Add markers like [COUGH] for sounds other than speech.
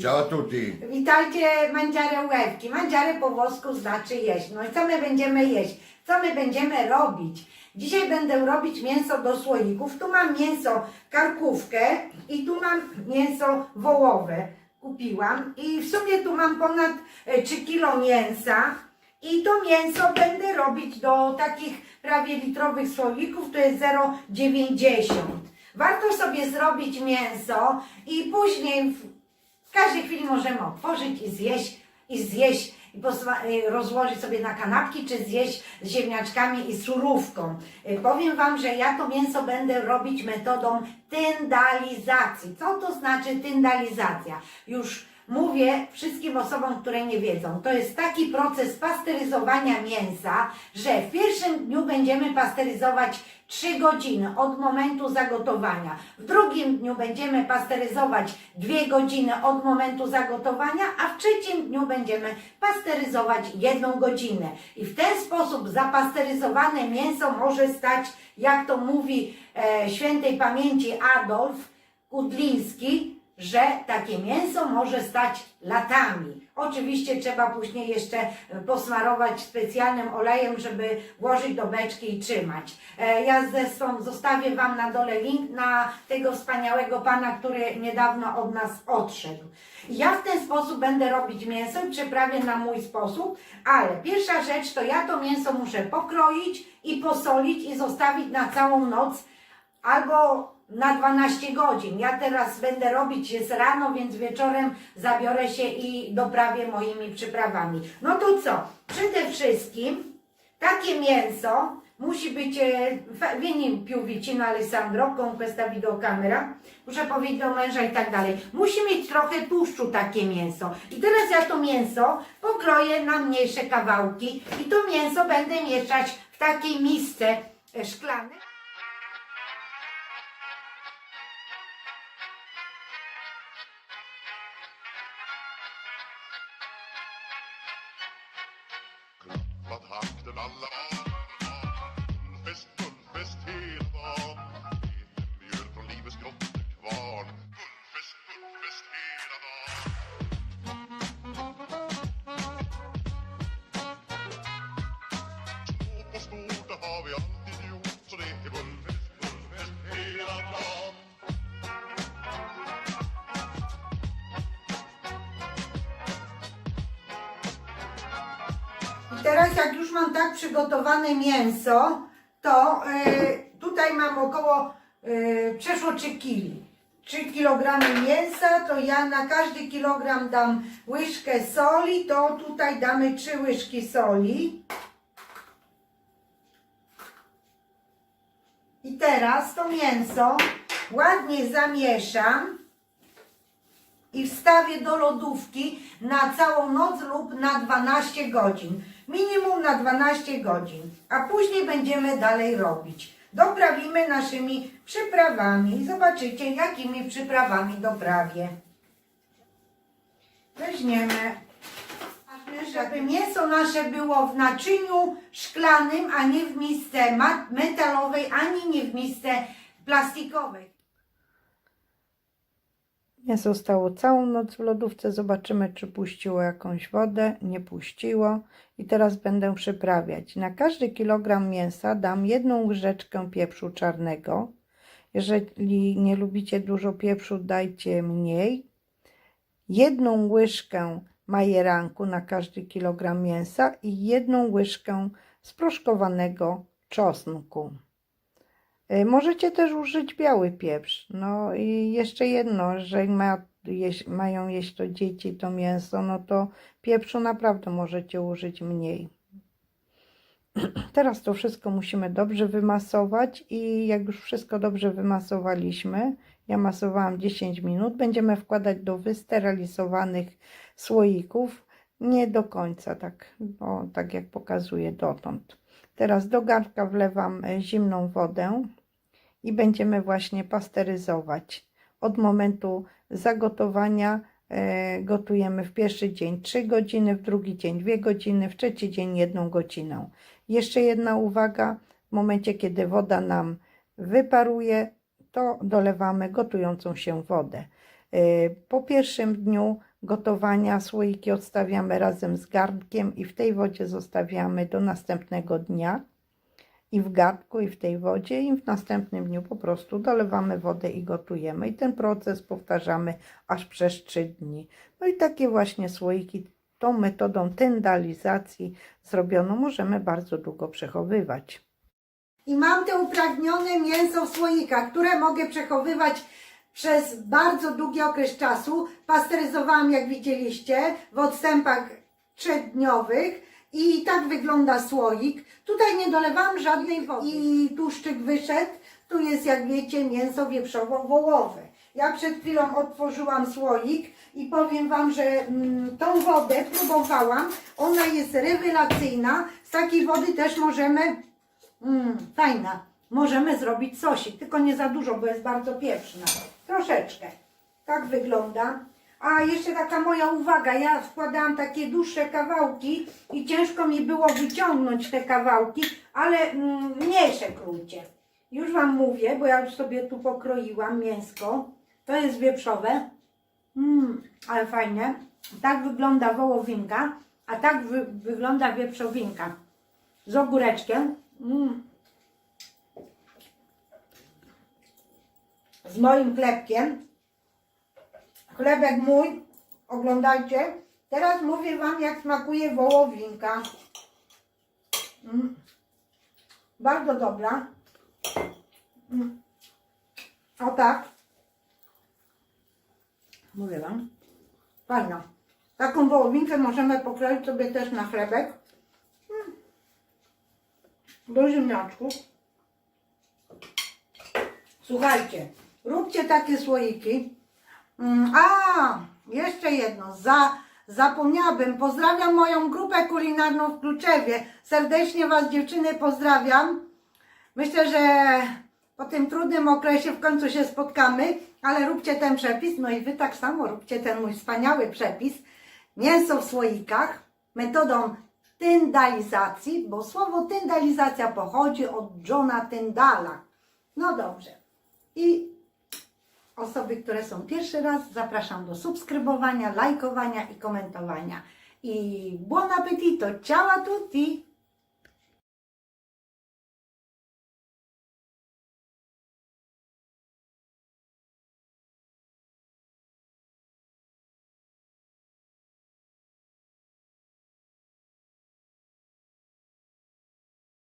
Ciao a tutti. Witajcie mandziare łebki. Mandziare po włosku znaczy jeść. No i co my będziemy jeść? Co my będziemy robić? Dzisiaj będę robić mięso do słoików. Tu mam mięso karkówkę i tu mam mięso wołowe. Kupiłam i w sumie tu mam ponad e, 3 kilo mięsa. I to mięso będę robić do takich prawie litrowych słoików, to jest 0,90. Warto sobie zrobić mięso i później w każdej chwili możemy otworzyć i zjeść, i zjeść, i y, rozłożyć sobie na kanapki, czy zjeść z ziemniaczkami i surówką. Y, Powiem Wam, że ja to mięso będę robić metodą tyndalizacji. Co to znaczy tyndalizacja? Już mówię wszystkim osobom, które nie wiedzą. To jest taki proces pasteryzowania mięsa, że w pierwszym dniu będziemy pasteryzować 3 godziny od momentu zagotowania. W drugim dniu będziemy pasteryzować 2 godziny od momentu zagotowania, a w trzecim dniu będziemy pasteryzować 1 godzinę. I w ten sposób zapasteryzowane mięso może stać, jak to mówi e, świętej pamięci Adolf Kudliński, że takie mięso może stać latami. Oczywiście trzeba później jeszcze posmarować specjalnym olejem, żeby włożyć do beczki i trzymać. E, Ja zresztą zostawię Wam na dole link na tego wspaniałego pana, który niedawno od nas odszedł. Ja w ten sposób będę robić mięso przyprawię na mój sposób, ale pierwsza rzecz to ja to mięso muszę pokroić i posolić i zostawić na całą noc albo na 12 godzin. Ja teraz będę robić jest rano, więc wieczorem zabiorę się i doprawię moimi przyprawami. No to co? Przede wszystkim takie mięso musi być, e, vieni Alessandro con questa videocamera, muszę powiedzieć do męża i tak dalej. Musi mieć trochę tłuszczu takie mięso. I teraz ja to mięso pokroję na mniejsze kawałki i to mięso będę mieszać w takiej misce e, szklanej. festen alla Fest, fullfest hela dagen Lite mjöl från livets grottekvarn Fullfest, fullfest hela dagen Små på stort, det har vi alla teraz jak już mam tak przygotowane mięso, to e, tutaj mam około e, przeszło 3 kg. 3 kg mięsa, to ja na każdy kilogram dam łyżkę soli, to tutaj damy 3 łyżki soli. I teraz to mięso ładnie zamieszam i wstawię do lodówki na całą noc lub na 12 godzin. Minimum na 12 godzin, a później będziemy dalej robić. Doprawimy naszymi przyprawami. Zobaczycie, jakimi przyprawami doprawię. Weźmiemy, żeby mięso nasze było w naczyniu szklanym, a nie w misce metalowej, ani nie w misce plastikowej. Mięso stało całą noc w lodówce. Zobaczymy, czy puściło jakąś wodę. Nie puściło. I teraz będę przyprawiać. Na każdy kilogram mięsa dam jedną łyżeczkę pieprzu czarnego. Jeżeli nie lubicie dużo pieprzu, dajcie mniej. Jedną łyżkę majeranku na każdy kilogram mięsa i jedną łyżkę sproszkowanego czosnku. Y, Możecie też użyć biały pieprz. No i jeszcze jedno, że ma, jeść, mają jeść to dzieci to mięso, no to pieprzu naprawdę możecie użyć mniej. [CLEARS THROAT] Teraz to wszystko musimy dobrze wymasować i jak już wszystko dobrze wymasowaliśmy, ja masowałam 10 minut, będziemy wkładać do wysterylizowanych słoików. Nie do końca, tak, no, tak jak pokazuję dotąd. Teraz do garnka wlewam e, zimną wodę i będziemy właśnie pasteryzować. Od momentu zagotowania e, gotujemy w pierwszy dzień 3 godziny, w drugi dzień 2 godziny, w trzeci dzień 1 godzinę. Jeszcze jedna uwaga, w momencie kiedy woda nam wyparuje, to dolewamy gotującą się wodę. E, Po pierwszym dniu gotowania słoiki odstawiamy razem z garnkiem i w tej wodzie zostawiamy do następnego dnia. I w garnku, i w tej wodzie, i w następnym dniu po prostu dolewamy wodę i gotujemy. I ten proces powtarzamy aż przez 3 dni. No i takie właśnie słoiki tą metodą tendalizacji zrobioną możemy bardzo długo przechowywać. I mam te upragnione mięso w słoikach, które mogę przechowywać przez bardzo długi okres czasu. Pasteryzowałam, jak widzieliście, w odstępach trzydniowych. I tak wygląda słoik. Tutaj nie dolewałam żadnej wody. I tłuszczyk wyszedł. Tu jest, jak wiecie, mięso wieprzowo-wołowe. Ja przed chwilą otworzyłam słoik i powiem Wam, że mm, tą wodę próbowałam. Ona jest rewelacyjna. Z takiej wody też możemy Mmm, fajna. Możemy zrobić sosik, tylko nie za dużo, bo jest bardzo pieprzna. Troszeczkę. Tak wygląda. A jeszcze taka moja uwaga, ja wkładałam takie dłuższe kawałki i ciężko mi było wyciągnąć te kawałki, ale mm, mniejsze krójcie. Już Wam mówię, bo ja już sobie tu pokroiłam mięsko. To jest wieprzowe. Mmm, ale fajnie. Tak wygląda wołowinka, a tak wy, wygląda wieprzowinka z ogóreczkiem. Mm. Z moim chlebkiem. Chlebek mój. Oglądajcie. Teraz mówię Wam, jak smakuje wołowinka. Mm. Bardzo dobra. Mm. O tak. Mówię Wam. Fajna. Taką wołowinkę możemy pokroić sobie też na chlebek do ziemniaczków. Słuchajcie, róbcie takie słoiki. Mm, A, jeszcze jedno, za, zapomniałabym. Pozdrawiam moją grupę kulinarną w Kluczewie. Serdecznie Was dziewczyny pozdrawiam. Myślę, że po tym trudnym okresie w końcu się spotkamy, ale róbcie ten przepis, no i Wy tak samo róbcie ten mój wspaniały przepis. Mięso w słoikach metodą tyndalizacji, bo słowo tyndalizacja pochodzi od Johna Tyndala. No dobrze. I osoby, które są pierwszy raz, zapraszam do subskrybowania, lajkowania i komentowania. I buon appetito! Ciao a tutti!